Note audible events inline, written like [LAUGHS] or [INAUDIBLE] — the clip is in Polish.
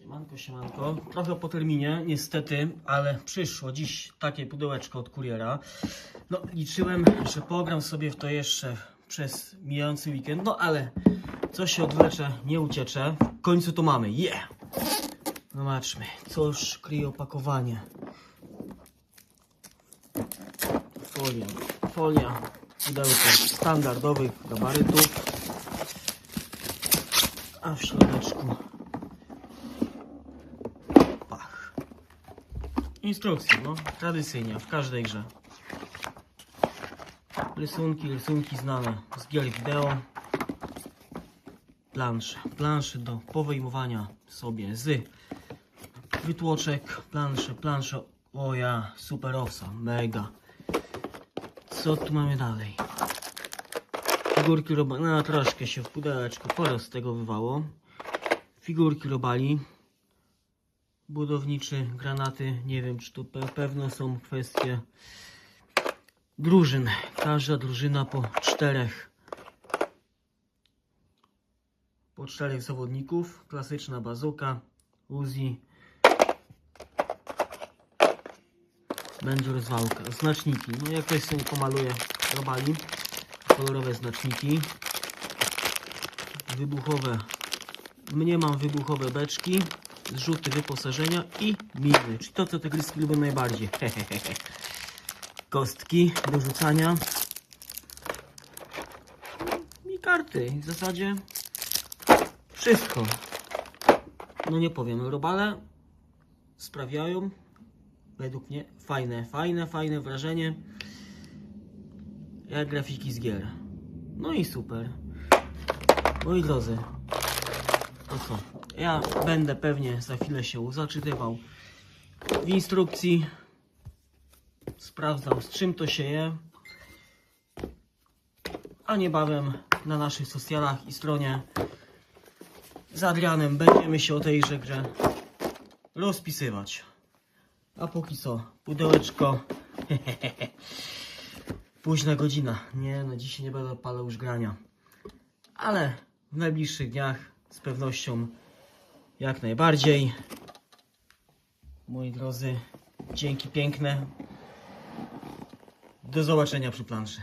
Siemanko, siemanko. Trochę po terminie, niestety, ale przyszło dziś takie pudełeczko od kuriera. No, liczyłem, że pogram sobie w to jeszcze przez mijający weekend, no ale co się odwlecze, nie uciecze. W końcu to mamy, yeah! Zobaczmy, cóż kryje opakowanie. Folia, folia, pudełko standardowych gabarytów, a w środeczku Instrukcje, no, tradycyjnie, w każdej grze. Rysunki, rysunki znane z gier wideo. Plansze, plansze do powyjmowania sobie z wytłoczek, plansze, plansze, o ja, superowca, mega. Co tu mamy dalej? Figurki robali, no troszkę się w pudełeczku porost z tego wywało. Figurki robali. Budowniczy, granaty, nie wiem czy tu pe pewno są kwestie drużyn. Każda drużyna po czterech po czterech zawodników. Klasyczna bazuka, Uzi. Będzie rozwałka. Znaczniki. No jak ktoś sobie pomaluje, robali. Kolorowe znaczniki. Wybuchowe. Mnie mam wybuchowe beczki. Zrzuty wyposażenia i miny. Czyli to, co te gryzki lubią najbardziej. [LAUGHS] Kostki do rzucania. I karty. W zasadzie wszystko. No nie powiem, robale sprawiają według mnie fajne, fajne, fajne wrażenie jak grafiki z gier. No i super. Moi drodzy, to co? Ja będę pewnie za chwilę się zaczytywał w instrukcji. Sprawdzał z czym to się je. A niebawem na naszych socjalach i stronie z Adrianem będziemy się o tejże grze rozpisywać. A póki co, pudełeczko. [LAUGHS] Późna godzina. Nie, no dzisiaj nie będę palał już grania. Ale w najbliższych dniach z pewnością jak najbardziej. Moi drodzy, dzięki piękne. Do zobaczenia przy planszy.